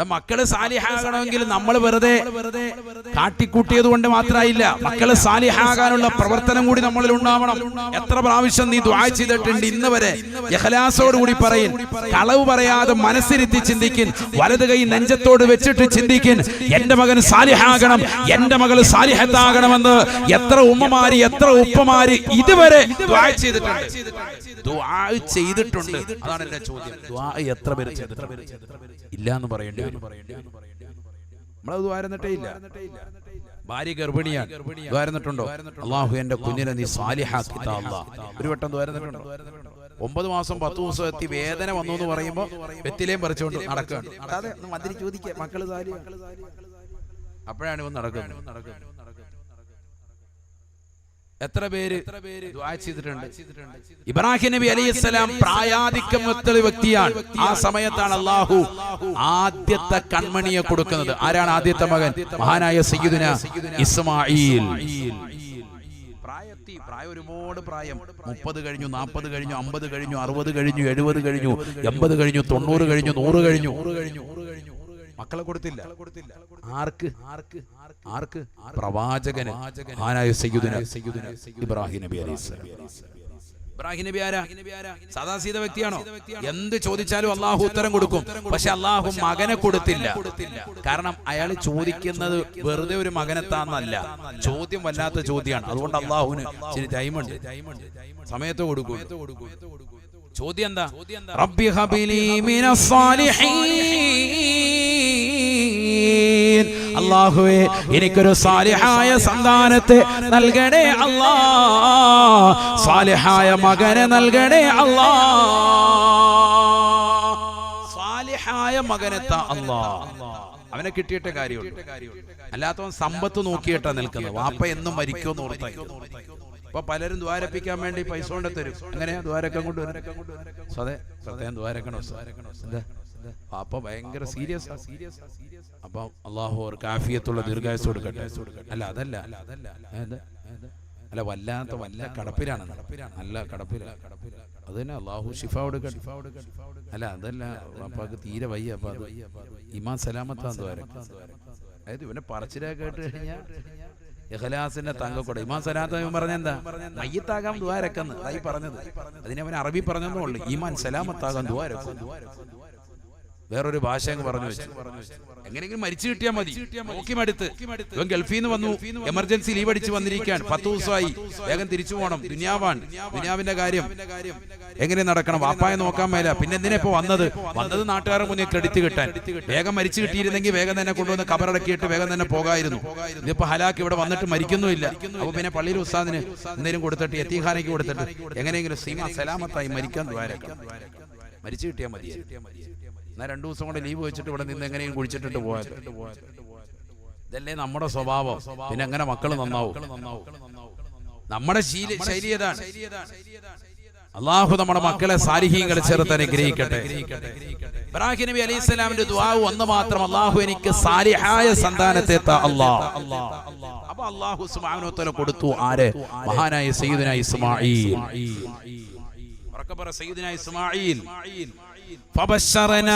ഇവിടെ മക്കൾ സാലിഹാകണമെങ്കിൽ നമ്മൾ വെറുതെ കാട്ടിക്കൂട്ടിയത് കൊണ്ട് മാത്രമായില്ല. മക്കൾ സാലിഹാകാനുള്ള പ്രവർത്തനം കൂടി നമ്മളിൽ ഉണ്ടാവണം. എത്ര പ്രാവശ്യം നീ ദ്വാ ചെയ്തിട്ടുണ്ട് ഇന്ന് വരെ? കൂടി പറയിൻ കളവ് പറയാതെ മനസ്സിരുത്തി ചിന്തിക്കിൻ വലത് കൈ നെഞ്ചത്തോട് വെച്ചിട്ട് ചിന്തിക്കിൻ എന്റെ മകൻ സാലിഹാകണം. എന്റെ മകൾ സാലിഹത്താകണമെന്ന് എത്ര ഉമ്മമാരി എത്ര ഉപ്പമാരി ഇതുവരെ ദ്വാ ചെയ്തിട്ടുണ്ട്. ദ്വാ ചെയ്തിട്ടുണ്ട്. അതാണ് എന്റെ ചോദ്യം. ദ്വാ എത്ര പേര് ചെയ്തിട്ടുണ്ട്? ഇല്ല എന്ന് പറയേണ്ടി വരും. നമ്മളത് ദ്വാരന്നിട്ടേ ഇല്ല. ഭാര്യ ഗർഭിണിയാണ്. ദ്വാരന്നിട്ടുണ്ടോ അള്ളാഹു എന്റെ കുഞ്ഞിനെ നീ സാലിഹാക്കി. ഒരു വട്ടം ദ്വാരന്നിട്ടുണ്ടോ ഒമ്പത് മാസം പത്ത് ദിവസം എത്തി വേദന വന്നു എന്ന് പറയുമ്പോ വെത്തിലേയും പറിച്ചുകൊണ്ട് നടക്കുകയാണ് അതെ മന്ത്രി ചോദിക്കുക മക്കൾ അപ്പോഴാണ് ഇവൻ നടക്കുന്നത്. എത്ര പേര്? ചെയ്തിട്ടുണ്ട്. ഇബ്രാഹിം നബി അലൈഹിസ്സലാം പ്രായാധിക്യം എത്തുള്ള വ്യക്തിയാണ്. ആ സമയത്താണ് അള്ളാഹു ആദ്യത്തെ കൺമണിയെ കൊടുക്കുന്നത്. ആരാണ് ആദ്യത്തെ മകൻ? മഹാനായ സയ്യിദുന ഇസ്മായിൽ പ്രായത്തി പ്രായം ഒരുപാട് പ്രായം. മുപ്പത് കഴിഞ്ഞു നാൽപ്പത് കഴിഞ്ഞു അമ്പത് കഴിഞ്ഞു അറുപത് കഴിഞ്ഞു എഴുപത് കഴിഞ്ഞു എൺപത് കഴിഞ്ഞു തൊണ്ണൂറ് കഴിഞ്ഞു നൂറ് കഴിഞ്ഞു. മക്കളെ കൊടുത്തില്ല. ആർക്ക്? ആർക്ക്? ആർക്ക്? പ്രവാചകന് മഹാനായ സയ്യിദുന ഇബ്രാഹിം നബി അലൈഹിസ്സലാം ഇബ്രാഹിം നബി ആരാ? സദാസീത വ്യക്തിയാണോ? എന്ത് ചോദിച്ചാലും അള്ളാഹു ഉത്തരം കൊടുക്കും. പക്ഷെ അള്ളാഹു മകനെ കൊടുത്തില്ല. കാരണം അയാൾ ചോദിക്കുന്നത് വെറുതെ ഒരു മകനെത്താന്നല്ല. ചോദ്യം വല്ലാത്ത ചോദ്യമാണ്. അതുകൊണ്ട് അള്ളാഹുവിന് ശരി ടൈമുണ്ട് സമയത്ത് കൊടുക്കും. ചോദ്യം എന്താ? റബ്ബി ഹബിലി മിനസ് സാലിഹീൻ. അള്ളാഹുവേ എനിക്കൊരു സാലിഹായ സന്താനത്തെ നൽകണേ അല്ലാ. സാലിഹായ മകനെ നൽകണേ അല്ലാ. സാലിഹായ മകനെത്താ അല്ലാ. അവനെ കിട്ടിയിട്ട കാര്യമുണ്ട് അല്ലാത്തവൻ സമ്പത്ത് നോക്കിയിട്ടാ നിൽക്കുന്നത്. വാപ്പ എന്നും മരിക്കുമെന്ന് ഓർത്തായി ഇപ്പൊ പലരും ദ്വാരപ്പിക്കാൻ വേണ്ടി പൈസ കൊണ്ട് തരും അങ്ങനെ ദ്വാരക്കം കൊണ്ട് അതെ സത്യം ദ്വാരക്കണോ? എന്താ? അപ്പൊ ഭയങ്കര സീരിയസ് സീരിയസ് അപ്പൊ അള്ളാഹു അവർക്ക് ആഫിയത്തുള്ള ദീർഘായുസ് കൊടുക്കട്ടെ. അല്ല അതല്ല? അല്ല വല്ലാത്ത വല്ല കടപ്പിലാണ്. അല്ല കടപ്പില. അത് തന്നെ അള്ളാഹു ഷിഫ കൊടുക്കട്ടെ. അല്ല അതല്ല അപ്പാക്ക് തീരെ വയ്യ. അപ്പൊ അത് ഇമാൻ സലാമത്താന്ന് ദ്വാരക്കം അതായത് ഇവനെ പറച്ചിലാ കേട്ട് കഴിഞ്ഞാൽ ഇഖലാസിന്റെ തങ്കക്കൊട. ഇമാം പറഞ്ഞ പറഞ്ഞെന്താ? മയ്യത്താകാം ദ്വാരക്കെന്ന് അതായി പറഞ്ഞത്. അതിനെ അവൻ അറബി പറഞ്ഞെന്നുള്ളു ഇമാൻ സലാമത്താകാം ദ്വാരക്കും വേറൊരു ഭാഷ പറഞ്ഞു വെച്ചു. എങ്ങനെയെങ്കിലും മരിച്ചു കിട്ടിയാൽ മതി. നോക്കി മടുത്ത്. ഇവൻ ഗൾഫിൽ നിന്ന് വന്നു. എമർജൻസി ലീവ് അടിച്ച് വന്നിരിക്കാൻ പത്ത് ദിവസമായി. വേഗം തിരിച്ചു പോകണം ദുനിയാവാൻ ദുനിയാവിന്റെ കാര്യം. എങ്ങനെ നടക്കണം? വാപ്പായെ നോക്കാൻ മേല. പിന്നെ എന്തിനാ ഇപ്പൊ വന്നത്? വന്നത് നാട്ടുകാരുടെ മുന്നിൽ ക്രെഡിറ്റ് കിട്ടാൻ. വേഗം മരിച്ചു കിട്ടിയിരുന്നെങ്കിൽ വേഗം തന്നെ കൊണ്ടുവന്ന് കബറടക്കിയിട്ട് വേഗം തന്നെ പോകായിരുന്നു. ഇതിപ്പോ ഹലാക്ക് ഇവിടെ വന്നിട്ട് മരിക്കുന്നുമില്ല. അപ്പൊ പിന്നെ പള്ളിയിൽ ഉസ്താദിന് എന്തെങ്കിലും കൊടുത്തിട്ട് എത്തിഹാനയ്ക്ക് കൊടുത്തിട്ട് എങ്ങനെയെങ്കിലും സീമ സലാമത്തായി മരിക്കാൻ ദ്വാരക്കാം മരിച്ചു കിട്ടിയാൽ മതി എന്നാ രണ്ടു ദിവസം കൊണ്ട് ലീവ് വെച്ചിട്ട് ഇവിടെ നിന്ന് എങ്ങനെയും കുഴിച്ചിട്ടിട്ട് പോയത് ഇതല്ലേ നമ്മുടെ സ്വഭാവം. പിന്നെ എങ്ങനെ മക്കൾ നന്നാവും. നമ്മുടെ ശീല അള്ളാഹു നമ്മുടെ മക്കളെ സാരിഹീങ്ങളെ ചേർത്ത് അനുഗ്രഹിക്കട്ടെ. ഇബ്രാഹിം നബി അലൈഹി സ്വലാമിന്റെ ദുആവ് ഒന്ന് മാത്രം അള്ളാഹു എനിക്ക് സാലിഹായ സന്താനത്തെ അപ്പൊ അള്ളാഹു സുബ്ഹാനഹു കൊടുത്തു ആര്? മഹാനായ സയ്യിദിനായി ഇസ്മാഈൽ. ഉറക്കെ പറ സയ്യിദുന ഇസ്മാഈൽ.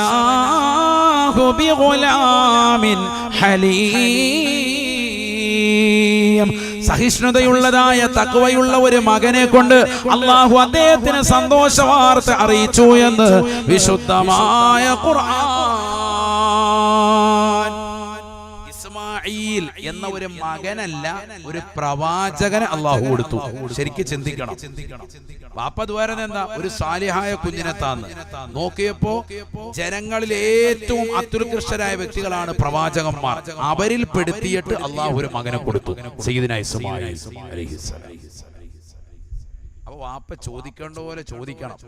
فبشرناه بغلام حليم സഹിഷ്ണുതയുള്ളതായ തക്വയുള്ള ഒരു മകനെ കൊണ്ട് അള്ളാഹു അദ്ദേഹത്തിന് സന്തോഷ വാർത്ത അറിയിച്ചു എന്ന് വിശുദ്ധമായ ഖുർആൻ ഇസ്മായിൽ എന്ന ഒരു മകനല്ല ഒരു പ്രവാചകനെ അള്ളാഹു കൊടുത്തു. ശരിക്ക് ചിന്തിക്കണം. വാപ്പ ദ്വാരം എന്താ ഒരു സാലിഹായ കുഞ്ഞിനെ താന്ന് നോക്കിയപ്പോ ജനങ്ങളിൽ ഏറ്റവും അത്യുത്കൃഷ്ടരായ വ്യക്തികളാണ് പ്രവാചകന്മാർ. അവരിൽ പെടുത്തിയിട്ട് അള്ളാഹു ഒരു മകനെ കൊടുത്തു. സയ്യിദിന ഇസ്മായിൽ അലൈഹിസ്സലാം. അപ്പൊ വാപ്പ ചോദിക്കേണ്ട പോലെ ചോദിക്കണം.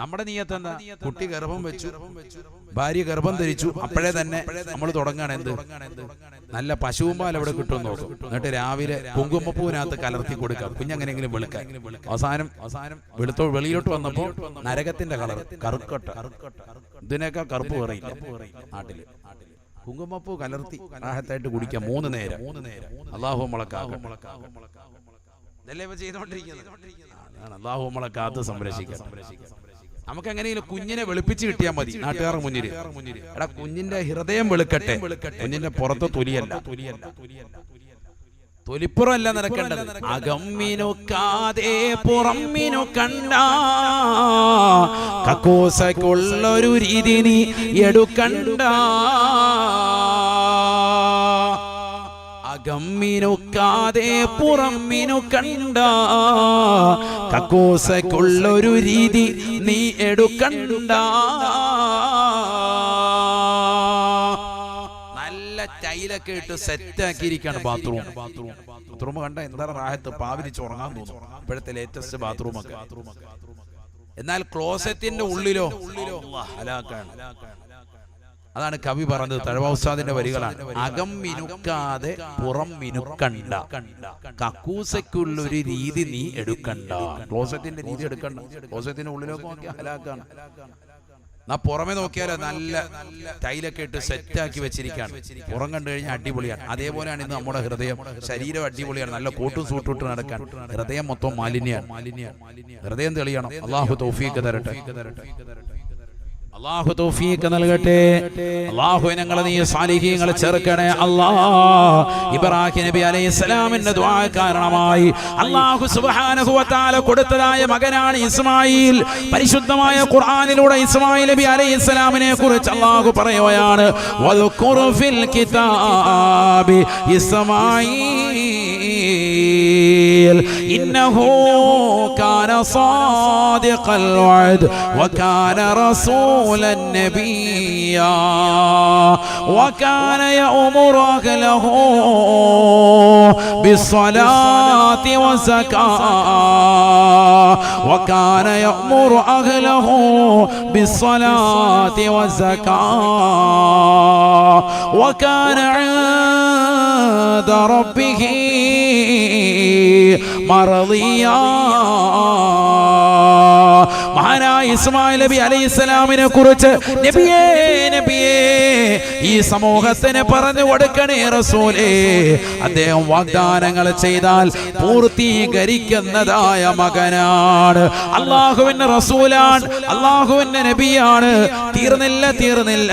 നമ്മുടെ നീയത്ത് എന്താ? കുട്ടി ഗർഭം വെച്ചു. ഭാര്യ ഗർഭം ധരിച്ചു. അപ്പോഴേ തന്നെ നമ്മൾ തുടങ്ങാണ് എന്ത്? നല്ല പശുവും പാൽ അവിടെ കിട്ടും നോക്കും എന്നിട്ട് രാവിലെ കുങ്കുമപ്പൂവിനകത്ത് കലർത്തി കൊടുക്കാം. കുഞ്ഞെങ്ങനെങ്കിലും വെളുക്കാൻ അവസാനം അവസാനം വെളുത്തോ വെളിയിലോട്ട് വന്നപ്പോ നരകത്തിന്റെ കളർ കറുക്കട്ട. ഇതിനേക്കാൾ കറുപ്പ് പറയില്ല നാട്ടിൽ. കുങ്കുമപ്പൂ കലർത്തി ആഹത്തായിട്ട് കുടിക്കാം. മൂന്ന് നേരം. മൂന്ന് നേരം. അള്ളാഹു മുളക്കാകും ഇതല്ലേ ഇപ്പൊ ചെയ്തോണ്ടിരിക്കുന്നത്? അതാണ് അള്ളാഹു നമ്മളെ കാത്ത് സംരക്ഷിക്കാം നമുക്ക് എങ്ങനെയും കുഞ്ഞിനെ വെളുപ്പിച്ച് കിട്ടിയാൽ മതി നാട്ടുകാരുടെ മുന്നിൽ. എടാ കുഞ്ഞിന്റെ ഹൃദയം വെളുക്കട്ടെ. കുഞ്ഞിന്റെ പുറത്ത് തൊലിയല്ല. തൊലിപ്പുറമല്ല നിനക്കേണ്ടത്. അകമ്മിനുക്കാതെ പുറമ്മിനു കണ്ട. കക്കൂസക്കുള്ളൊരു രീതി നീ എടുക്കണ്ട. അകമ്മിനുക്കാതെ പുറമ്മിനു കണ്ട കക്കൂസക്കുള്ളൊരു രീതി നീ എടുക്കണ്ട. നല്ല ടൈലൊക്കെ ഇട്ട് സെറ്റ് ബാത്റൂം. ബാത്റൂം ബാത്റൂം കണ്ട എന്താ റാഹത്ത്? പാവിരിച്ച് ഉറങ്ങാൻ തോന്നും. ഇപ്പോഴത്തെ ലേറ്റസ്റ്റ് ബാത്റൂം ഒക്കെ. എന്നാൽ ക്ലോസറ്റിന്റെ ഉള്ളിലോ? ഹലാക്കാണ് അതാണ് കവി പറഞ്ഞത് തഴവസാദിന്റെ വരികളാണ്. അകം മിനുക്കാതെ പുറം മിനുക്കണ്ട. കക്കൂസയ്ക്കുള്ളൊരു രീതി നീ എടുക്കണ്ട. ക്ലോസറ്റിന്റെ രീതി എടുക്കണ്ട. ക്ലോസറ്റിന്റെ ഉള്ളിലൊക്കെ നോക്കി ഹലാക്കാണ് നാ പുറമെ നോക്കിയാലോ നല്ല തൈലൊക്കെ ഇട്ട് സെറ്റാക്കി വെച്ചിരിക്കുകയാണ് പുറം കണ്ടു കഴിഞ്ഞാൽ അടിപൊളിയാണ്. അതേപോലെയാണ് ഇന്ന് നമ്മുടെ ഹൃദയം. ശരീരം അടിപൊളിയാണ്. നല്ല കോട്ടും സൂട്ടിട്ട് നടക്കാൻ. ഹൃദയം മൊത്തം മാലിന്യാണ്. ഹൃദയം തെളിയണം. അള്ളാഹു തൗഫീക്ക് തരട്ടെ. അള്ളാഹു തൗഫീഖ് നൽകട്ടെ. അള്ളാഹു ഞങ്ങളെ നീ സാലിഹീങ്ങളെ ചേർക്കണേ. അല്ലാ ഇബ്രാഹിം നബി അലൈഹി സ്വലാമിന്റെ ദുആ കാരണമായി അള്ളാഹു സുബ്ഹാനഹു വ തആല കൊടുത്തതായ മകനാണ് ഇസ്മായിൽ. പരിശുദ്ധമായ ഖുർആനിലൂടെ ഇസ്മായിൽ നബി അലൈഹി സ്വലാമിനെ കുറിച്ച് അള്ളാഹു പറയുകയാണ് വദ്കുർ ഫിൽ കിതാബി ഇസ്മായിൽ. الجليل إنه كان صادق الوعد وكان رسولا نبيا. وكان يأمر أهله بالصلاة والزكاة وكان يأمر أهله بالصلاة والزكاة وكان عند ربه مرضيا മഹാനായ ഇസ്മായിൽ നബി അലൈഹി സ്വലാമിനെ കുറിച്ച് നബിയേ നബിയേ ഈ സമൂഹത്തിന് പറഞ്ഞു കൊടുക്കണേ റസൂലേ. അദ്ദേഹം വാഗ്ദാനങ്ങൾ ചെയ്താൽ പൂർത്തീകരിക്കുന്നതായ മകനാണ്. അള്ളാഹുവിന്റെ റസൂലാണ് അള്ളാഹുവിന്റെ നബിയാണ്. തീർന്നില്ല തീർന്നില്ല.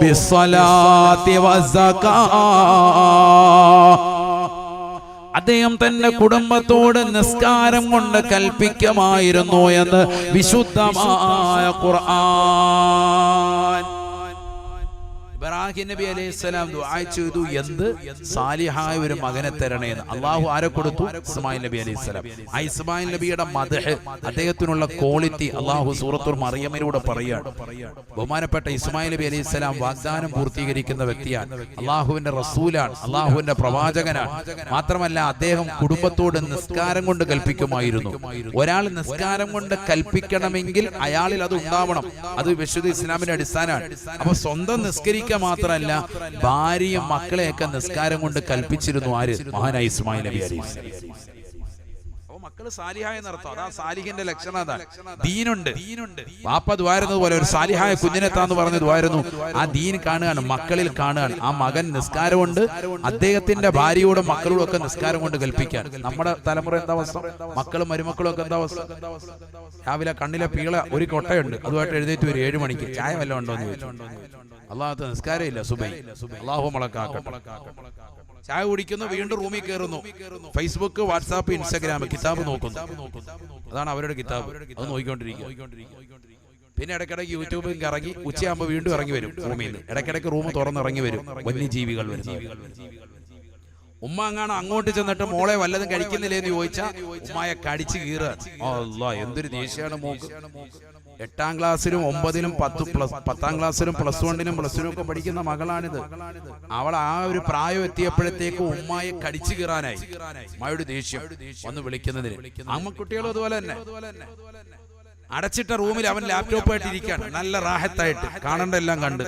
ബിസ്സലാത്തി വസ്സകാ അദ്ദേഹം തന്റെ കുടുംബത്തോട് നിസ്കാരം കൊണ്ട് കൽപ്പിക്കുമായിരുന്നു എന്ന് വിശുദ്ധമായ ഖുർആൻ. ഇബ്രാഹിം നബി അലൈഹി സ്വലാം ദുആ ചെയ്തു എന്ത്? സാലിഹായ ഒരു മകനെ തരണേന്ന് അള്ളാഹു ആരെ കൊടുത്തു? ഇസ്മായിൽ നബി അലൈഹി സ്വലാം. ആ ഇസ്മായിൽ നബിയുടെ മദഹ് അദ്ദേഹത്തിനുള്ള ക്വാളിറ്റി അള്ളാഹു സൂറത്തുൽ മറിയമിലൂടെ പറയുകയാണ് ബഹുമാനപ്പെട്ട ഇസ്മായിൽ നബി അലൈഹി സ്വലാം വാഗ്ദാനം പൂർത്തീകരിക്കുന്ന വ്യക്തിയാണ്. അള്ളാഹുവിന്റെ റസൂലാണ്. അള്ളാഹുവിന്റെ പ്രവാചകനാണ്. മാത്രമല്ല അദ്ദേഹം കുടുംബത്തോട് നിസ്കാരം കൊണ്ട് കൽപ്പിക്കുമായിരുന്നു. ഒരാൾ നിസ്കാരം കൊണ്ട് കൽപ്പിക്കണമെങ്കിൽ അയാളിൽ അത് ഉണ്ടാവണം. അത് വിശുദ്ധ ഇസ്ലാമിന്റെ അടിസ്ഥാനമാണ്. അപ്പൊ സ്വന്തം നിസ്കരിക്കുക മാത്രമല്ല ഭാര്യയും മക്കളെയൊക്കെ നിസ്കാരം കൊണ്ട് കൽപ്പിച്ചിരുന്നു ആര്? മഹാനായ ഇസ്മായിൽ നബി അലൈഹി. അപ്പൊ മക്കൾ സാലിഹായ നടത്തും അതാ സാലിഹിന്റെ ലക്ഷണം ദീനുണ്ട്. വാപ്പ ദ്വാരുന്നത് പോലെ ഒരു സാലിഹായ കുഞ്ഞിനെത്താന്ന് പറഞ്ഞ് ദ്വാരുന്നു. ആ ദീൻ കാണുകയാണ് മക്കളിൽ കാണുകയാണ്. ആ മകൻ നിസ്കാരമുണ്ട് അദ്ദേഹത്തിന്റെ ഭാര്യയോടും മക്കളോടും ഒക്കെ നിസ്കാരം കൊണ്ട് കൽപ്പിക്കാൻ. നമ്മുടെ തലമുറ എന്താ അവസ്ഥ? മക്കളും മരുമക്കളും ഒക്കെ എന്താ അവസ്ഥ? രാവിലെ കണ്ണിലെ പീള ഒരു കൊട്ടയുണ്ട്. അതുമായിട്ട് എഴുന്നേറ്റ് വരും. ഏഴ് മണിക്ക്. ചായ വല്ലതും ഉണ്ടോ എന്ന് ചോദിച്ചു. അള്ളാഹത്തെ നിസ്കാരമില്ല സുബൈ. അള്ളാഹു മുളക്കാക്കട്ടെ ചായ കുടിക്കുന്നു വീണ്ടും റൂമിൽ കയറുന്നു. ഫേസ്ബുക്ക് വാട്സാപ്പ് ഇൻസ്റ്റാഗ്രാം കിതാബ് നോക്കുന്നു. അതാണ് അവരുടെ കിതാബ്. അത് നോക്കിക്കൊണ്ടിരിക്കുക. പിന്നെ ഇടയ്ക്കിടയ്ക്ക് യൂട്യൂബിൽ ഇറങ്ങി ഉച്ചയാകുമ്പോൾ വീണ്ടും ഇറങ്ങി വരും റൂമിൽ നിന്ന്. ഇടയ്ക്കിടയ്ക്ക് റൂം തുറന്നിറങ്ങി വരും. വന്യജീവികൾ വരും ഉമ്മ അങ്ങാണ് അങ്ങോട്ട് ചെന്നിട്ട് മോളെ വല്ലതും കഴിക്കുന്നില്ലേ എന്ന് ചോദിച്ചാൽ ഉമ്മയെ കടിച്ചു കീറുക എന്തൊരു ദേഷ്യമാണ് മോക്ക്. എട്ടാം ക്ലാസ്സിലും ഒമ്പതിലും പത്ത് പ്ലസ് പത്താം ക്ലാസ്സിലും പ്ലസ് വണ്ണിലും പ്ലസ് ടു ഒക്കെ പഠിക്കുന്ന മകളാണിത്. അവൾ ആ ഒരു പ്രായം എത്തിയപ്പോഴത്തേക്ക് ഉമ്മായി കടിച്ചു കീറാനായി. ഉമ്മയുടെ ദേഷ്യം. ഒന്ന് വിളിക്കുന്നതിന്. അമ്മക്കുട്ടികളും അതുപോലെ തന്നെ. അടച്ചിട്ട റൂമിൽ അവൻ ലാപ്ടോപ്പ് ആയിട്ട് ഇരിക്കാണ് നല്ല റാഹത്തായിട്ട്. കാണണ്ട എല്ലാം കണ്ട്.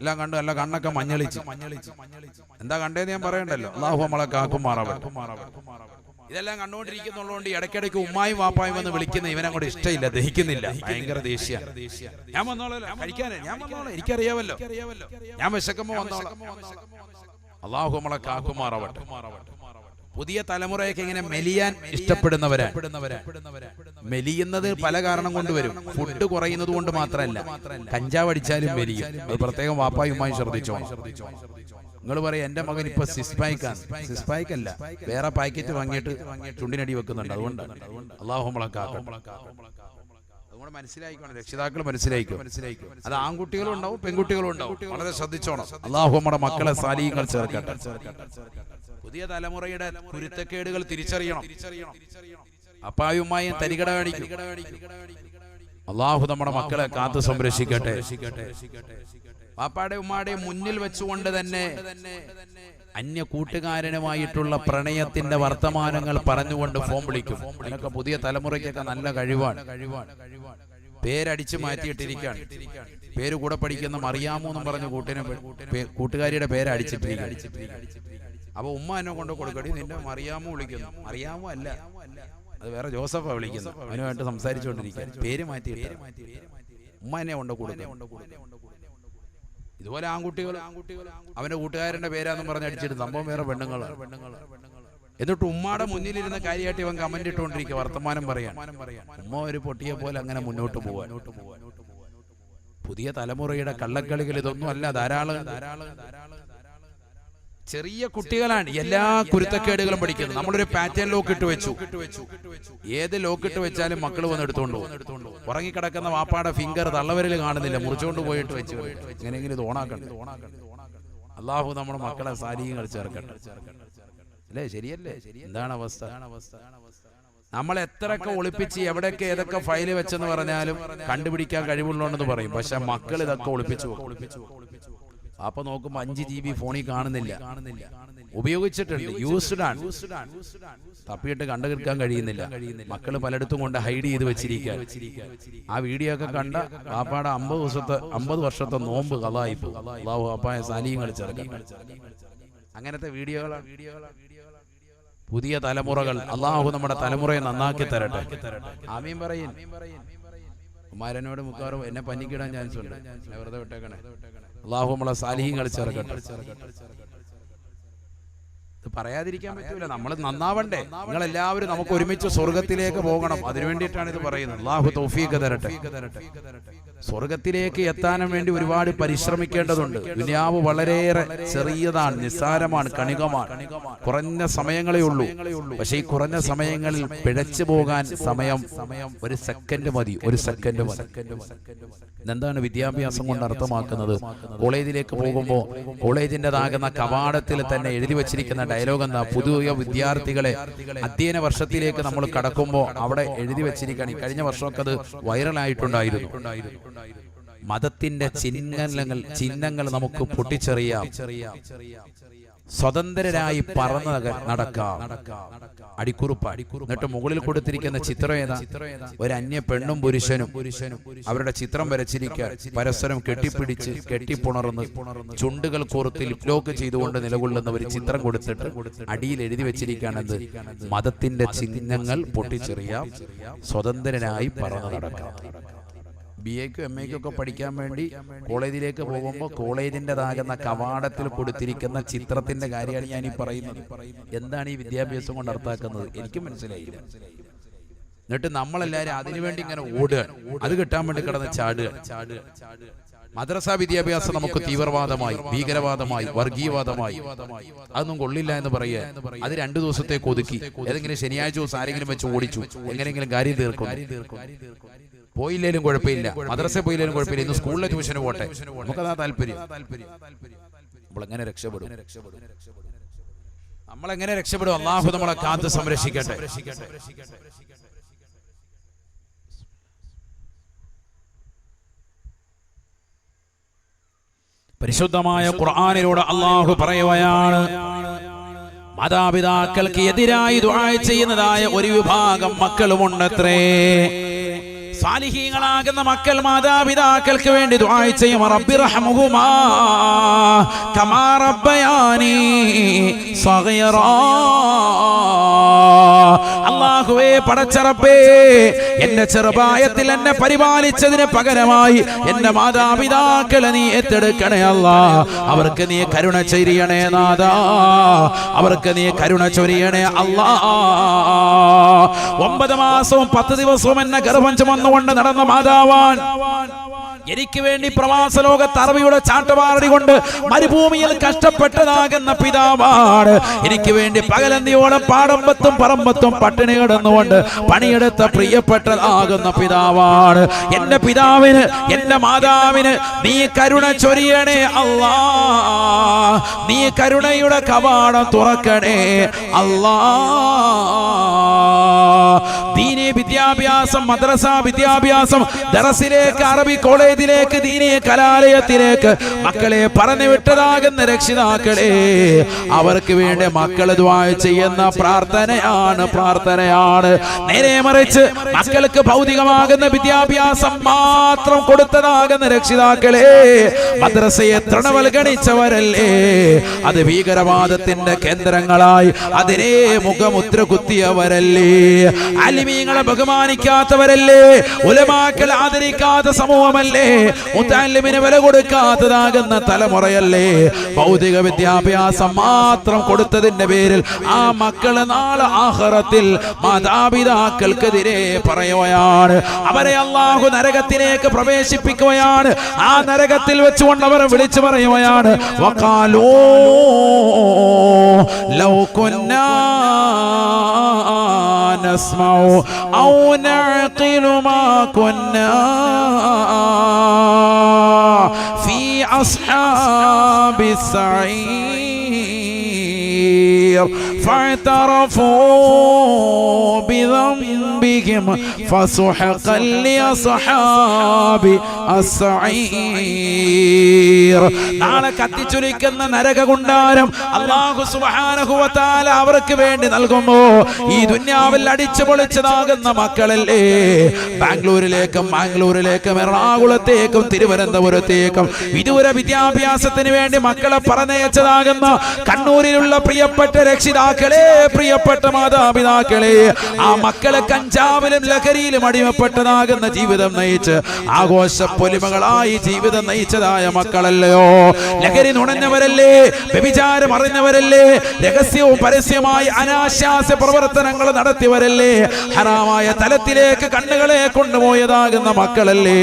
എല്ലാം കണ്ടു അല്ല കണ്ണൊക്കെ മഞ്ഞളിച്ച്. എന്താ കണ്ടേന്ന് ഞാൻ പറയണ്ടല്ലോ? അള്ളാഹു നമ്മളെ കാക്കുമാറാവട്ടെ. ഇതെല്ലാം കണ്ടുകൊണ്ടിരിക്കുന്നുള്ളതുകൊണ്ട് ഇടയ്ക്കിടയ്ക്ക് ഉമ്മായും വാപ്പായും വന്ന് വിളിക്കുന്ന ഇവനെ അങ്ങോട്ട് ഇഷ്ടമില്ല ദഹിക്കുന്നില്ല ഭയങ്കര ദേഷ്യ. ഞാൻ വന്നോളാം കഴിക്കാനേ ഞാൻ വന്നോളാം എനിക്കറിയാവല്ലോ ഞാൻ വിശക്കുമ്പോ വന്നോളാം. അള്ളാഹു നമ്മളെ കാക്കുമാറാവട്ടെ. പുതിയ തലമുറയൊക്കെ ഇങ്ങനെ മെലിയാൻ ഇഷ്ടപ്പെടുന്നവരാ. മെലിയുന്നത് പല കാരണം കൊണ്ട് വരും ഫുഡ് കുറയുന്നത് കൊണ്ട് മാത്രമല്ല കഞ്ചാവ് അടിച്ചാലും മെലിയും. അത് പ്രത്യേകം വാപ്പായുമായി ശ്രദ്ധിച്ചോ നിങ്ങൾ പറയും എന്റെ മകൻ ഇപ്പൊ സിസ്പായിക്കാണ് സിസ്പായിക്ക് അല്ല വേറെ പാക്കറ്റ് വാങ്ങിയിട്ട് ചുണ്ടിനടി വെക്കുന്നുണ്ട്. അതുകൊണ്ടാണ്. അള്ളാഹു അതുകൊണ്ട് മനസ്സിലായിക്കോണം രക്ഷിതാക്കൾ മനസ്സിലായിക്കോ? മനസ്സിലായിക്കോ? അത് ആൺകുട്ടികളും ഉണ്ടാവും പെൺകുട്ടികളും ഉണ്ടാവും. വളരെ ശ്രദ്ധിച്ചോണം. അള്ളാഹു നമ്മുടെ മക്കളെ സാലിഹ്യങ്ങൾ ചേർക്കട്ടെ പുതിയ തലമുറയുടെ കുരുത്തക്കേടുകൾ തിരിച്ചറിയണം. അപ്പായുമായും തരികട കാണിക്കും അള്ളാഹു നമ്മുടെ മക്കളെ കാത്തു സംരക്ഷിക്കട്ടെ. പാപ്പാടെ ഉമ്മാടെ മുന്നിൽ വെച്ചുകൊണ്ട് തന്നെ അന്യ കൂട്ടുകാരനുമായിട്ടുള്ള പ്രണയത്തിന്റെ വർത്തമാനങ്ങൾ പറഞ്ഞുകൊണ്ട് ഫോൺ വിളിക്കും. അതിനൊക്കെ പുതിയ തലമുറയ്ക്കൊക്കെ നല്ല കഴിവാണ്. പേരടിച്ചു മാറ്റിയിട്ടിരിക്കുകയാണ്. പേര് കൂടെ പഠിക്കുന്ന മറിയാമോ എന്ന് പറഞ്ഞ കൂട്ടിനെ കൂട്ടുകാരിയുടെ പേര് അടിച്ചിട്ടിരിക്കുകയാണ്. അപ്പൊ ഉമ്മ എന്നെ കൊണ്ട് കൊടുക്കടി. നിന്റെ മറിയാമോ വിളിക്കുന്നു. മറിയാമോ അല്ല. അത് വേറെ ജോസഫാ വിളിക്കുന്നു അവനുമായിട്ട് സംസാരിച്ചുകൊണ്ടിരിക്കുക പേര് മാറ്റിയിട്ട് ഉമ്മ എന്നെ കൊണ്ട് കൊടുക്കും. ഇതുപോലെ ആൺകുട്ടികൾ അവന്റെ കൂട്ടുകാരന്റെ പേരാന്നും പറഞ്ഞ് അടിച്ചിട്ട് സംഭവം വേറെ പെണ്ണുങ്ങൾ എന്നിട്ട് ഉമ്മയുടെ മുന്നിലിരുന്ന കാര്യമായിട്ട് ഇവൻ കമന്റ് ഇട്ടുകൊണ്ടിരിക്കുക വർത്തമാനം പറയാം ഉമ്മ ഒരു പൊട്ടിയെ പോലെ അങ്ങനെ മുന്നോട്ട് പോവാൻ. പുതിയ തലമുറയുടെ കള്ളക്കളികൾ ഇതൊന്നും അല്ല ധാരാളം ധാരാളം ധാരാളം. ചെറിയ കുട്ടികളാണ് എല്ലാ കുരുത്തക്കേടുകളും പഠിക്കുന്നത്. നമ്മളൊരു പാറ്റേൺ ലോക്ക് ഇട്ട് വെച്ചു. ഏത് ലോക്ക് ഇട്ട് വെച്ചാലും മക്കൾ വന്ന് എടുത്തോണ്ട് ഉറങ്ങിക്കിടക്കുന്ന വാപ്പാടെ ഫിംഗർ തള്ളവരിൽ കാണുന്നില്ല. മുറിച്ചുകൊണ്ട് പോയിട്ട് വെച്ചു എങ്ങനെയെങ്കിലും ഇത് ഓണാക്കണ്ട്. അള്ളാഹു നമ്മുടെ മക്കളെ സാരീകൾ ചേർക്കട്ടെ അല്ലേ? ശരിയല്ലേ? എന്താണ് അവസ്ഥ? നമ്മൾ എത്രയൊക്കെ ഒളിപ്പിച്ച് എവിടെയൊക്കെ ഏതൊക്കെ ഫയൽ വെച്ചെന്ന് പറഞ്ഞാലും കണ്ടുപിടിക്കാൻ കഴിവുള്ളതെന്ന് പറയും. പക്ഷെ മക്കൾ ഇതൊക്കെ ഒളിപ്പിച്ചു വെക്കും. അപ്പൊ നോക്കുമ്പോ അഞ്ച് ജി ബി ഫോണിൽ കാണുന്നില്ല. ഉപയോഗിച്ചിട്ടുണ്ട്. യൂസ്ഡ് ആണ്. തപ്പിയിട്ട് കണ്ടു കിട്ടാൻ കഴിയുന്നില്ല. മക്കൾ പലയിടത്തും കൊണ്ട് ഹൈഡ് ചെയ്ത് വെച്ചിരിക്കുക ആ വീഡിയോ ഒക്കെ കണ്ട പാപ്പാടെ അമ്പത് ദിവസത്തെ അമ്പത് വർഷത്തെ നോമ്പ് കഥായിപ്പോ സാനിയും അപ്പായ സാലിയും കളിച്ചിറക്കി അങ്ങനത്തെ വീഡിയോകളാണ്. പുതിയ തലമുറകൾ അള്ളാഹു നമ്മുടെ തലമുറയെ നന്നാക്കി തരട്ടെ. ആമീൻ പറയും. കുമാരനോട് മുക്കാറും എന്നെ പനിക്കിടാൻ ചാൻസ് ഉണ്ട് വെറുതെ വിട്ടേക്കണേ. അള്ളാഹു നമ്മളെ കളിച്ചിറക്കട്ടെ ഇത് പറയാതിരിക്കാൻ പറ്റൂല. നമ്മൾ നന്നാവണ്ടേ? നിങ്ങൾ എല്ലാവരും നമുക്ക് ഒരുമിച്ച് സ്വർഗത്തിലേക്ക് പോകണം. അതിനു വേണ്ടിയിട്ടാണ് ഇത് പറയുന്നത്. അള്ളാഹു തൗഫീഖ് തരട്ടെ. സ്വർഗത്തിലേക്ക് എത്താനും വേണ്ടി ഒരുപാട് പരിശ്രമിക്കേണ്ടതുണ്ട്. ദുനിയാവ് വളരെയേറെ ചെറിയതാണ് നിസ്സാരമാണ് കണികമാണ്. കുറഞ്ഞ സമയങ്ങളേ ഉള്ളൂ. പക്ഷേ ഈ കുറഞ്ഞ സമയങ്ങളിൽ പിഴച്ചു പോകാൻ സമയം ഒരു സെക്കൻഡ് മതി. ഒരു സെക്കൻഡ് മതി. എന്താണ് വിദ്യാഭ്യാസം കൊണ്ട് അർത്ഥമാക്കുന്നത്? കോളേജിലേക്ക് പോകുമ്പോൾ കോളേജിന്റെതാകുന്ന കവാടത്തിൽ തന്നെ എഴുതി വച്ചിരിക്കുന്ന ഡയലോഗ് എന്താ? പുതിയ വിദ്യാർത്ഥികളെ അധ്യയന വർഷത്തിലേക്ക് നമ്മൾ കടക്കുമ്പോൾ അവിടെ എഴുതി വച്ചിരിക്കുകയാണ്. കഴിഞ്ഞ വർഷമൊക്കെ അത് വൈറലായിട്ടുണ്ടായിരുന്നു. മതത്തിന്റെ ചിഹ്നങ്ങൾ ചിഹ്നങ്ങൾ നമുക്ക് പൊട്ടിച്ചെറിയാം. സ്വതന്ത്രരായി പറന്ന് നടക്കാം. അടിക്കുറിപ്പ്. എന്നിട്ട് മുകളിൽ കൊടുത്തിരിക്കുന്ന ചിത്രം ഏതാ? ഒരു അന്യ പെണ്ണും പുരുഷനും അവരുടെ ചിത്രം വരച്ചിരിക്കുക. പരസ്പരം കെട്ടിപ്പിടിച്ച് കെട്ടിപ്പുണർന്ന് ചുണ്ടുകൾ കോർത്ത് ലോക്ക് ചെയ്തുകൊണ്ട് നിലകൊള്ളുന്ന ഒരു ചിത്രം കൊടുത്തിട്ട് അടിയിൽ എഴുതി വെച്ചിരിക്കുകയാണെന്ന് മതത്തിന്റെ ചിഹ്നങ്ങൾ പൊട്ടിച്ചെറിയാം. സ്വതന്ത്രനായി പറന്ന് നടക്കാം. ബി എക്കും എം എക്കും ഒക്കെ പഠിക്കാൻ വേണ്ടി കോളേജിലേക്ക് പോകുമ്പോൾ കോളേജിന്റെതാകുന്ന കവാടത്തിൽ കൊടുത്തിരിക്കുന്ന ചിത്രത്തിന്റെ കാര്യമാണ് ഞാൻ ഈ പറയുന്നത്. എന്താണ് ഈ വിദ്യാഭ്യാസം കൊണ്ട് അർത്ഥാക്കുന്നത് എനിക്ക് മനസ്സിലായില്ല. എന്നിട്ട് നമ്മളെല്ലാവരും അതിനുവേണ്ടി ഇങ്ങനെ ഓടുക. അത് കിട്ടാൻ വേണ്ടി കിടന്ന് ചാടുക. മദ്രസ വിദ്യാഭ്യാസം നമുക്ക് തീവ്രവാദമായി ഭീകരവാദമായി വർഗീയവാദമായി. അതൊന്നും കൊള്ളില്ല എന്ന് പറയുക അത് രണ്ടു ദിവസത്തേക്ക് ഒതുക്കി. ഏതെങ്കിലും ശനിയാഴ്ച ദിവസം ആരെങ്കിലും വെച്ച് ഓടിച്ചു. എങ്ങനെയെങ്കിലും കാര്യം തീർക്കും. പോയില്ലേലും കുഴപ്പമില്ല. മദ്രസ പോയില്ലേലും കുഴപ്പമില്ല. ഇന്ന് സ്കൂളിലെ ട്യൂഷന് പോട്ടെ. നമുക്കതാ താല്പര്യം. നമ്മളെങ്ങനെ രക്ഷപ്പെടും? നമ്മളെങ്ങനെ രക്ഷപ്പെടും? അള്ളാഹു നമ്മളെ കാത്ത് സംരക്ഷിക്കട്ടെ. പരിശുദ്ധമായ ഖുർആാനിലൂടെ അള്ളാഹു പറയുകയാണ് മാതാപിതാക്കൾക്ക് എതിരായി ദുആ ചെയ്യുന്നതായ ഒരു വിഭാഗം മക്കളുമുണ്ടത്രേ. സാലിഹീങ്ങളാകുന്ന മക്കൾ മാതാപിതാക്കൾക്ക് വേണ്ടി ദുആ ചെയ്യും. റബ്ബി റഹ്മുഹുമാ. കമാ റബ്ബയാനി സഗീറാ. അള്ളാഹുവേ പടച്ചറപ്പേ എന്റെ ചെറുപ്രായത്തിൽ എന്നെ പരിപാലിച്ചതിന് പകരമായി എന്റെ മാതാപിതാക്കളെ നീ ഏറ്റെടുക്കണേ അല്ല. അവർക്ക് നീ കരുണ ചൊരിയണേ നാദാ അവർക്ക് നീ കരുണ ചൊരിയണേ അല്ലാ. ഒമ്പത് മാസവും പത്ത് ദിവസവും എന്നെ ഗർഭം ചുമന്നുകൊണ്ട് നടന്ന മാതാവാൻ എനിക്ക് വേണ്ടി പ്രവാസ ലോകത്ത് അറബിയുടെ ചാട്ടുപാറടി കൊണ്ട് മരുഭൂമിയിൽ കഷ്ടപ്പെട്ടതാകുന്ന പിതാവാണ്. എനിക്ക് വേണ്ടി പകലന്തിയോളം പാടമ്പത്തും പറമ്പത്തും പട്ടിണി കിടന്നുകൊണ്ട് പണിയെടുത്ത പ്രിയപ്പെട്ടതാകുന്ന പിതാവാണ്. എന്റെ പിതാവിന് എന്റെ മാതാവിന് നീ കരുണ ചൊരിയണേ അല്ലാ. നീ കരുണയുടെ കവാടം തുറക്കണേ അല്ലാ. ദീനി വിദ്യാഭ്യാസം മദ്രസ വിദ്യാഭ്യാസം ദറസിലേക്ക് അറബി കോളേജിലേക്ക് ദീനീ കലാലയത്തിലേക്ക്? മക്കളെ പറഞ്ഞു വിട്ടതാകുന്ന രക്ഷിതാക്കളെ അവർക്ക് വേണ്ടി മക്കൾ ചെയ്യുന്ന പ്രാർത്ഥനയാണ് പ്രാർത്ഥനയാണ്. നേരെ മറിച്ച് മക്കൾക്ക് ഭൗതികമാകുന്ന വിദ്യാഭ്യാസം മാത്രം കൊടുത്തതാകുന്ന രക്ഷിതാക്കളെ മദ്രസയെ തൃണവൽഗണിച്ചവരല്ലേ? അത് ഭീകരവാദത്തിന്റെ കേന്ദ്രങ്ങളായി അതിനെ മുഖമുദ്ര കുത്തിയവരല്ലേ? അലിമീങ്ങളെ ബഹുമാനിക്കാത്തവരല്ലേ? ഉലമാക്കൾ ആദരിക്കാത്ത സമൂഹമല്ലേ? മുത്താലിമിന് വില കൊടുക്കാത്തതാകുന്ന തലമുറയല്ലേ? ഭൗതിക വിദ്യാഭ്യാസം മാത്രം കൊടുത്തതിന്റെ പേരിൽ ആ മക്കൾ നാളെ ആഹ്റത്തിൽ മാതാപിതാക്കൾക്കെതിരെ പറയുകയാണ്. അവരെ അള്ളാഹു നരകത്തിലേക്ക് പ്രവേശിപ്പിക്കുകയാണ്. ആ നരകത്തിൽ വെച്ചുകൊണ്ട് അവർ വിളിച്ചു പറയുകയാണ്. വക്കാലോ ലൗ കുന്നാ نسمع أو نعقل ما كنا في أصحاب السعير. فاعترفوا بذنبهم فسحقا لأصحاب السعير നാളെ കത്തിച്ചൊലിക്കുന്ന നരകകുണ്ടാരം അള്ളാഹു സുബാനഹുവത്താല അവർക്ക് വേണ്ടി നൽകുമ്പോ ഈ ദുന്യാവിൽ അടിച്ചു പൊളിച്ചതാകുന്ന മക്കളല്ലേ ബാംഗ്ലൂരിലേക്കും ബാംഗ്ലൂരിലേക്കും എറണാകുളത്തേക്കും തിരുവനന്തപുരത്തേക്കും വിദൂര വിദ്യാഭ്യാസത്തിന് വേണ്ടി മക്കളെ പറഞ്ഞയച്ചതാകുന്ന കണ്ണൂരിലുള്ള പ്രിയപ്പെട്ട രക്ഷിതാക്കളെ പ്രിയപ്പെട്ട മാതാപിതാക്കളെ ആ മക്കളെ കഞ്ചാവിലും ലഹരിയിലും അടിമപ്പെട്ടതാകുന്ന ജീവിതം നയിച്ച് ആഘോഷ പൊലിമകളായി ജീവിതം നയിച്ചതായ മക്കളല്ലയോ? ലഹരി നുണഞ്ഞവരല്ലേ? വ്യഭിചാരം അറിഞ്ഞവരല്ലേ? രഹസ്യവും പരസ്യമായി അനാശാസ്യ പ്രവർത്തനങ്ങൾ നടത്തിയവരല്ലേ? ഹറാമായ തലത്തിലേക്ക് കണ്ണുകളെ കൊണ്ടുപോയതാകുന്ന മക്കളല്ലേ?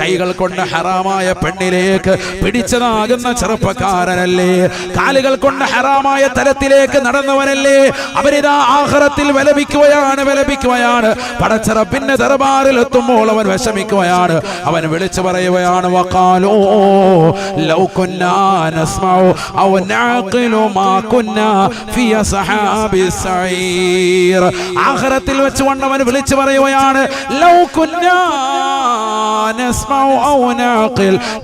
കൈകൾ കൊണ്ട് ഹറാമായ പെണ്ണിലേക്ക് പിടിച്ചതാകുന്ന ചെറുപ്പക്കാരനല്ലേ? കാലുകൾ കൊണ്ട് ഹറാമായ തലത്തിലേക്ക് നടന്നവനല്ലേ അവരിതാ ആഹ്റത്തിൽ വിലപിക്കുകയാണ് വിലപിക്കുകയാണ്. പടച്ചറപ്പിന്റെ ദർബാറിൽ എത്തുമ്പോൾ അവൻ വിഷമിക്കുകയാണ്. അവൻ വിളിച്ചു പറയുകയാണ് ആഖിറത്തിൽ വെച്ചുകൊണ്ട് അവൻ വിളിച്ചു പറയുകയാണ്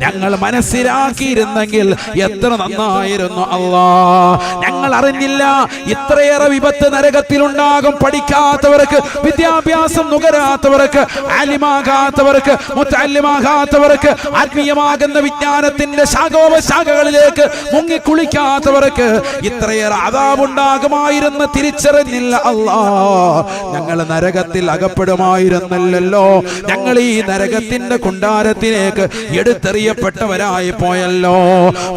ഞങ്ങൾ മനസ്സിലാക്കിയിരുന്നെങ്കിൽ എത്ര നന്നായിരുന്നു അല്ലാ. ഞങ്ങൾ അറിഞ്ഞില്ല ഇത്രയേറെ വിപത്ത് നരകത്തിലുണ്ടാകും. പഠിക്കാത്തവർക്ക് വിദ്യാഭ്യാസം നുകരാത്തവർക്ക് ആലിമാകാത്തവർക്ക് മുത്തല്യമാകാത്തവർക്ക് ആത്മീയമാകുന്ന വിജ്ഞാനത്തിന്റെ ശാഖോപശാഖകളിലേക്ക് മുങ്ങിക്കുളിക്കാത്തവർക്ക് ഇത്രയേറെ അതാവുണ്ടാകുമായിരുന്ന തിരിച്ചറിഞ്ഞില്ല അല്ലാ. ഞങ്ങൾ നരകത്തിൽ അകപ്പെടുമായിരുന്നില്ലല്ലോ. ഞങ്ങൾ ഈ നരകത്തിന്റെ കുണ്ടാരത്തിലേക്ക് എടുത്തെറിയപ്പെട്ടവരായി പോയല്ലോ.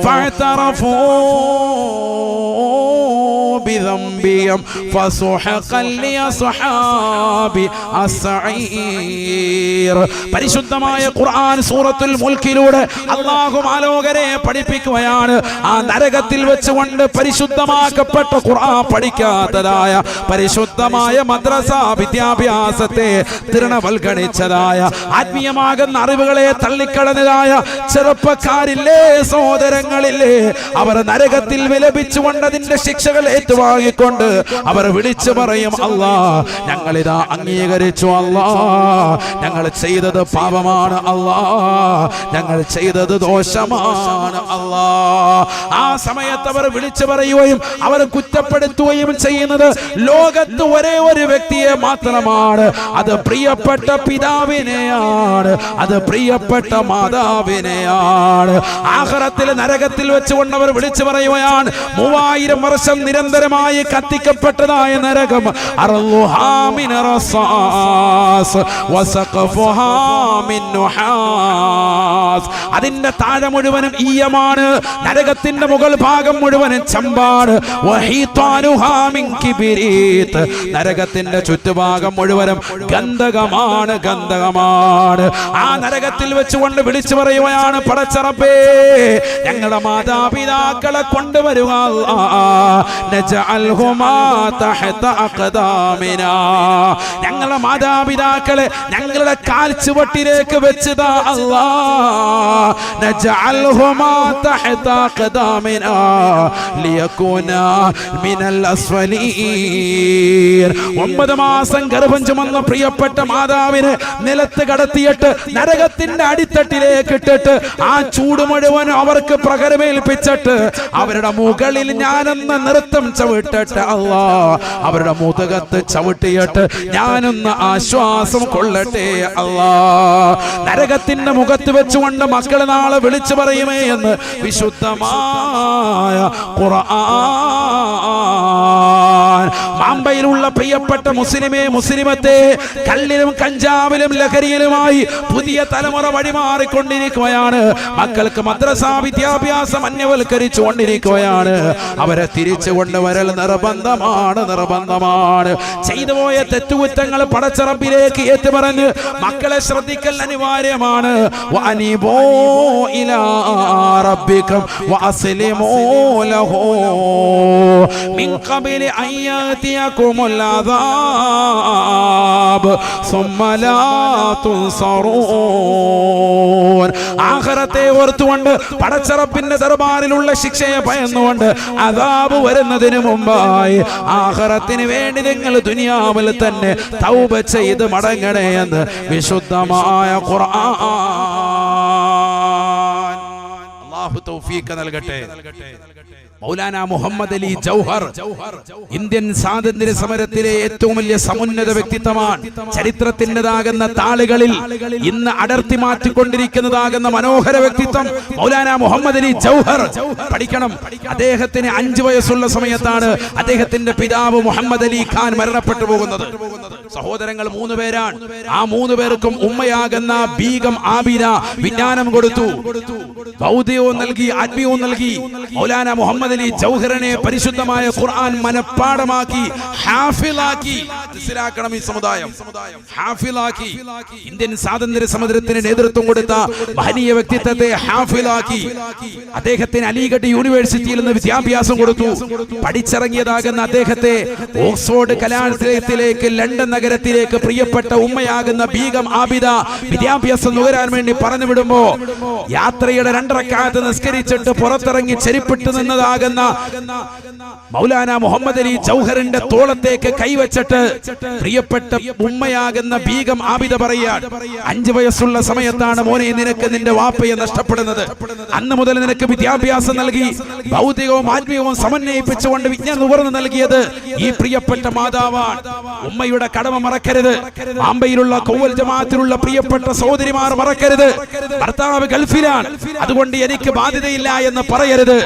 ഫഴത്തറഫോ بذنبهم فسحقا لأصحاب السعير പരിശുദ്ധമായ ഖുർആൻ സൂറത്തുൽ മുൽക്കിലൂടെ അള്ളാഹു ആലോകരെ പഠിപ്പിക്കുകയാണ് ആ നരകത്തിൽ വെച്ചുകൊണ്ട് പരിശുദ്ധമാക്കപ്പെട്ട ഖുർആൻ പഠിക്കാത്തതായ പരിശുദ്ധമായ മദ്രസ വിദ്യാഭ്യാസത്തെ തൃണവൽഗണിച്ചതായ ആത്മീയമാകുന്ന അറിവുകളെ തള്ളിക്കളഞ്ഞതായ ചെറുപ്പക്കാരില്ലേ സഹോദരങ്ങളില്ലേ അവർ നരകത്തിൽ വിലപിച്ചുകൊണ്ട് അതിന്റെ ശിക്ഷകൾ ഏറ്റുവാങ്ങിക്കൊണ്ട് അവർ വിളിച്ചു പറയും അല്ലാ ഞങ്ങളിതാ അംഗീകരിച്ചു അല്ലാ. ഞങ്ങൾ ചെയ്തത് പാപമാണ് അല്ലാ. ഞങ്ങൾ ചെയ്തത് ദോഷമാണ് അല്ലാ. ആ സമയത്ത് അവർ വിളിച്ചു പറയുകയും അവർ കുറ്റപ്പെടുത്തുകയും ചെയ്യുന്നത് ലോകത്ത് ഒരേ ഒരു വ്യക്തിയെ മാത്രമാണ്. അത് പ്രിയപ്പെട്ട പിതാവിനെയാണ്. അത് പ്രിയപ്പെട്ട മാതാവിനെയാണ്. ആഹ്റത്തിൽ നരകത്തിൽ വെച്ചുകൊണ്ട് അവർ വിളിച്ചു പറയുകയാണ് മൂവായിരം വർഷം നിരന്തരമായി കത്തിക്കപ്പെട്ടതായ നരകം. അതിന്റെ താഴെ മുഴുവനും ഈയമാണ്. നരകത്തിന്റെ മുകൾ ഭാഗം മുഴുവനും ചമ്പാട്. നരകത്തിന്റെ ചുറ്റുഭാഗം മുഴുവനും ഗന്ധകമാണ് ഗന്ധകമാണ്. ആ നരകത്തിൽ വെച്ചുകൊണ്ട് വിളിച്ചു പറയുകയാണ് പടച്ചറപ്പേ ഞങ്ങളുടെ മാതാപിതാക്കളെ കൊണ്ടുവരുക ഞങ്ങളുടെ മാതാപിതാക്കളെ ഞങ്ങളുടെ കാൽ ചുവട്ടിലേക്ക് വെച്ചതാ അല്ലാ ഒമ്പത് മാസം ഗർഭം ചുമന്ന പ്രിയപ്പെട്ട മാതാവിനെ നിലത്ത് കടത്തിയിട്ട് നരകത്തിന്റെ അടിത്തട്ടിലേക്ക് ഇട്ടിട്ട് ആ ചൂട് മുഴുവൻ അവർക്ക് പ്രകരമേൽപ്പിച്ചിട്ട് അവരുടെ മുകളിൽ ഞാനെന്ന നൃത്തം ചവിട്ടിട്ട് അല്ലാ. അവരുടെ മുതുകത്ത് ചവിട്ടിയിട്ട് ഞാനൊന്ന് ആശ്വാസം കൊള്ളട്ടെ അല്ലാ. നരകത്തിന്റെ മുഖത്ത് വെച്ചുകൊണ്ട് മക്കൾ നാളെ വിളിച്ചു പറയുമേ എന്ന് വിശുദ്ധമായ മാമ്പയിലുള്ള പ്രിയപ്പെട്ട മുസ്ലിമേ മുസ്ലിമത്തെ കല്ലിലും കഞ്ചാവിലും ലഹരിയിലുമായി പുതിയ തലമുറ വഴിമാറിക്കൊണ്ടിരിക്കുകയാണ്. മക്കൾക്ക് മദ്രസ വിദ്യാഭ്യാസം അന്യവൽക്കരിച്ചു കൊണ്ടിരിക്കുകയാണ് അവരെ തിരിച്ചു കൊണ്ടുവരൽ നിർബന്ധമാണ് നിർബന്ധമാണ്. ചെയ്തു പോയ തെറ്റുകുറ്റങ്ങൾ പടച്ചറപ്പിലേക്ക് ഏറ്റു പറഞ്ഞ് മക്കളെ ശ്രദ്ധിക്കൽ അനിവാര്യമാണ്. ആഹരത്തെ ഓർത്തുകൊണ്ട് പടച്ചറപ്പിന്റെ ദർബാറിലുള്ള ശിക്ഷയെ ഭയന്നുകൊണ്ട് അതാബ് വരുന്നതിന് മുമ്പ് മുമ്പായി ആഖിറത്തിന് വേണ്ടി നിങ്ങൾ ദുനിയാവിൽ തന്നെ തൗബ ചെയ്ത് മടങ്ങണേ എന്ന് വിശുദ്ധമായ ഖുർആൻ. അല്ലാഹു തൗഫീഖ് നൽകട്ടെ. മൗലാന മുഹമ്മദ് അലി ജൗഹർ. ഇന്ത്യൻ സ്വാതന്ത്ര്യ സമരത്തിലെ ഏറ്റവും വലിയ സമുന്നത വ്യക്തിത്വമാണ്. ചരിത്രത്തിന്റെതാകുന്ന താളുകളിൽ ഇന്ന് അടർത്തി മാറ്റിക്കൊണ്ടിരിക്കുന്നതാകുന്ന മനോഹര വ്യക്തിത്വം മൗലാന മുഹമ്മദ് അലി ജൗഹർ. പഠിക്കണം. അദ്ദേഹത്തിന് അഞ്ചു വയസ്സുള്ള സമയത്താണ് അദ്ദേഹത്തിന്റെ പിതാവ് മുഹമ്മദ് അലി ഖാൻ മരണപ്പെട്ടു പോകുന്നത്. സഹോദരങ്ങൾ മൂന്ന് പേരാണ് ആ മൂന്ന് പേർക്കും ഉമ്മയാകുന്ന ബീഗം ആബിര വിജ്ഞാനം കൊടുത്തു. ഭൗതികവും നൽകി ആത്മീയവും നൽകി. മൗലാന മുഹമ്മദ് അലി ജൗഹറിനെ പരിശുദ്ധമായ ഖുർആൻ മനഃപ്പാടമാക്കി ഹാഫിലാക്കി മനസ്സിലാക്കണം ഈ സമുദായം. ഹാഫിലാക്കി ഇന്ത്യൻ സ്വാതന്ത്ര്യ സമരത്തിന് നേതൃത്വം കൊടുത്ത മഹനീയ വ്യക്തിത്വത്തെ ഹാഫിലാക്കി അദ്ദേഹത്തിന് അലിഗഡ് യൂണിവേഴ്സിറ്റിയിൽ നിന്ന് വിദ്യാഭ്യാസം കൊടുത്തു. പഠിച്ചിറങ്ങിയതാകുന്ന അദ്ദേഹത്തെ ഓക്സ്ഫോർഡ് കലാലയത്തിലേക്ക് ലണ്ടൻ നഗരത്തിലേക്ക് പ്രിയപ്പെട്ട ഉമ്മയാകുന്ന ബീഗം ആബിദ വിദ്യാഭ്യാസം നുകരാൻ വേണ്ടി പറഞ്ഞു വിടുമ്പോ യാത്രയുടെ രണ്ടരക്കാലത്ത് നിസ്കരിച്ചിട്ട് പുറത്തിറങ്ങി ചെരിപ്പിട്ട് നിന്നതാകുന്ന മൗലാന മുഹമ്മദ് അലി ജൗഹറിന്റെ തോളത്തേക്ക് കൈവച്ചിട്ട് പ്രിയപ്പെട്ട ഉമ്മയാകുന്ന ബീഗം ആബിദ പറയാൻ അഞ്ചു വയസ്സുള്ള സമയത്താണ് മോനെ നിനക്ക് നിന്റെ വാപ്പയെ നഷ്ടപ്പെടുന്നത്. അന്ന് മുതൽ നിനക്ക് വിദ്യാഭ്യാസം നൽകി ഭൗതികവും ആത്മീയവും സമന്വയിപ്പിച്ചുകൊണ്ട് വിജ്ഞാനം ഉയർന്നു നൽകിയത് ഈ പ്രിയപ്പെട്ട മാതാവാണ്. ഉമ്മയുടെ കടമ മറക്കരുത്. ആമ്പയിലുള്ള കൗവൽ ജമാഅത്തിലുള്ള പ്രിയപ്പെട്ട സഹോദരിമാർ മറക്കരുത്. ഭർത്താവ് ഗൾഫിലാണ്. അതുകൊണ്ട് എനിക്ക് ബാധ്യതയില്ല എന്ന് പറയരുത്.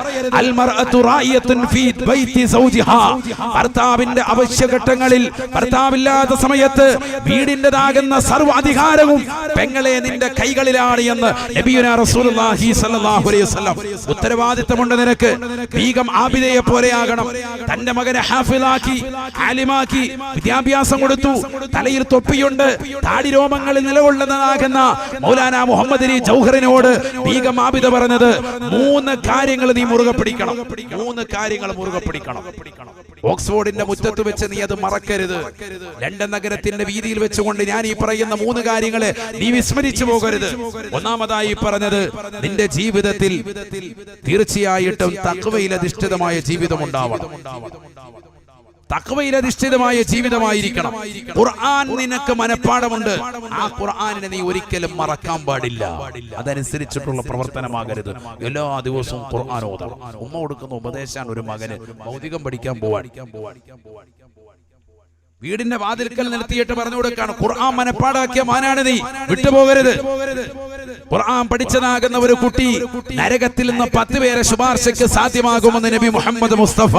ഭർത്താവിന്റെ അവശ്യഘട്ടങ്ങളിൽ ഭർത്താവില്ലാത്ത സമയത്ത് വീടിന്റെതാകുന്ന സർവ അധികാരവും പെങ്ങളെ നിന്റെ കൈകളിലാണ് എന്ന് ഉത്തരവാദിത്തമുണ്ട് നിനക്ക്. ബീഗം ആബിദയെ പോലെയാകണം. തന്റെ മകനെ ഹാഫിലാക്കി ആലിമാക്കി വിദ്യാഭ്യാസം കൊടുത്തു തലയിൽ തൊപ്പിയുണ്ട്. താടി രോമങ്ങളിൽ നിലകൊള്ളുന്നതാകുന്ന മൗലാന മുഹമ്മദ് അലി ജൗഹറിനോട് ബീഗം പറഞ്ഞത് മൂന്ന് കാര്യങ്ങൾ നീ മുറുകെ പിടിക്കണം. മൂന്ന് കാര്യങ്ങൾ മുറുകെ പിടിക്കണം. ഓക്സ്ഫോർഡിന്റെ മുറ്റത്ത് വെച്ച് നീ അത് മറക്കരുത്. ലണ്ടൻ നഗരത്തിന്റെ വീതിയിൽ വെച്ചുകൊണ്ട് ഞാൻ ഈ പറയുന്ന മൂന്ന് കാര്യങ്ങളെ നീ വിസ്മരിച്ചു പോകരുത്. ഒന്നാമതായി പറഞ്ഞത് നിന്റെ ജീവിതത്തിൽ തീർച്ചയായിട്ടും തക്വയിൽ അധിഷ്ഠിതമായ ജീവിതം ഉണ്ടാവണം. തക്കവയിലധിഷ്ഠിതമായ ജീവിതമായിരിക്കണം. ഖുർആൻ നിനക്ക് മനഃപ്പാടമുണ്ട്. ആ ഖുർആാനിനെ നീ ഒരിക്കലും മറക്കാൻ പാടില്ല. അതനുസരിച്ചിട്ടുള്ള പ്രവർത്തനമാകരുത്. എല്ലാ ദിവസവും ഖുർആൻ ഓതണം ഉമ്മ കൊടുക്കുന്ന ഉപദേശമാണ് ഒരു മകന് ഭൗതികം പഠിക്കാൻ പോവാൻ. വീടിന്റെ വാതിൽക്കൽ നിർത്തിയിട്ട് പറഞ്ഞു കൊടുക്കാണ് ഖുർആൻ മനപ്പാടാക്കിയ മാനാണ് നീ. വിട്ടുപോകരുത് ഖുർആൻ പഠിച്ചതാകുന്ന ഒരു കുട്ടി നരകത്തിൽ നിന്ന് പത്ത് പേരെ ശുപാർശയ്ക്ക് സാധ്യമാകുമെന്ന് നബി മുഹമ്മദ് മുസ്തഫ.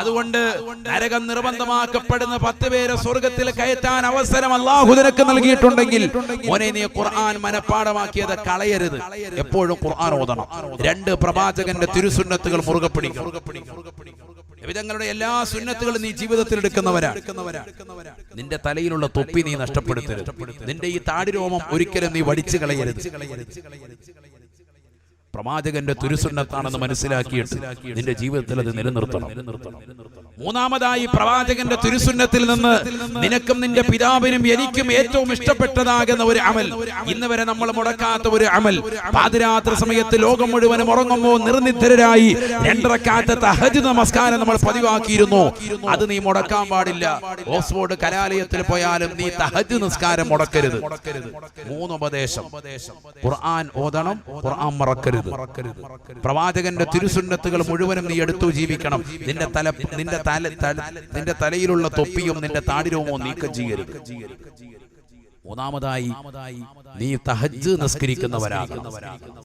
അതുകൊണ്ട് നരകം നിർബന്ധമാക്കപ്പെടുന്ന പത്ത് പേരെ സ്വർഗത്തിൽ കയറ്റാൻ അവസരം അള്ളാഹു നിനക്ക് നൽകിയിട്ടുണ്ടെങ്കിൽ മോനെ നീ ഖുർആൻ മനപ്പാടമാക്കിയത് കളയരുത്. എപ്പോഴും ഖുർആൻ ഓതണം. രണ്ട് പ്രവാചകന്റെ തിരുസുന്നത്തുകൾ മുറുകെ പിടിക്കണം വിധങ്ങളുടെ എല്ലാ സുന്നത്തുകളും നീ ജീവിതത്തിൽ എടുക്കുന്നവരാണ് നിന്റെ തലയിലുള്ള തൊപ്പി നീ നഷ്ടപ്പെടുത്തരുത്. നിന്റെ ഈ താടിരോമം ഒരിക്കലും നീ വടിച്ചു കളയരുത്. പ്രവാചകന്റെ തുരുസുന്നത്താണെന്ന് മനസ്സിലാക്കിയിട്ട് നിന്റെ ജീവിതത്തിൽ അത് നിലനിർത്തണം. മൂന്നാമതായി പ്രവാചകന്റെ തുരുസുന്നത്തിൽ നിന്ന് നിനക്കും നിന്റെ പിതാവിനും എനിക്കും ഏറ്റവും ഇഷ്ടപ്പെട്ടതാകുന്ന ഒരു അമൽ. ഇന്ന് വരെ നമ്മൾ മുടക്കാത്ത ഒരു അമൽ. പാതിരാത്രി സമയത്ത് ലോകം മുഴുവനും ഉറങ്ങുമ്പോൾ നിർനിദ്രരായി രണ്ടരക്കാത്ത തഹജ് നമസ്കാരം നമ്മൾ പതിവാക്കിയിരുന്നു. അത് നീ മുടക്കാൻ പാടില്ല. ഓക്സ്ഫോർഡ് കലാലയത്തിൽ പോയാലും നീ തഹജ് നിസ്കാരം മുടക്കരുത്. മൂന്ന് ഉപദേശം. ഖുർആൻ ഓതണം. ഖുർആൻ മറക്കരുത്. പ്രവാചകന്റെ തിരുസുന്നത്തുകൾ മുഴുവനും നീ എടുത്തു ജീവിക്കണം. നിന്റെ തല നിന്റെ തല നിന്റെ തലയിലുള്ള തൊപ്പിയും നിന്റെ താടിരവുമോ നീക്കം ചെയ്യരുത്. മൂന്നാമതായി നീ തഹജ് നിസ്കരിക്കുന്നവരാകണം.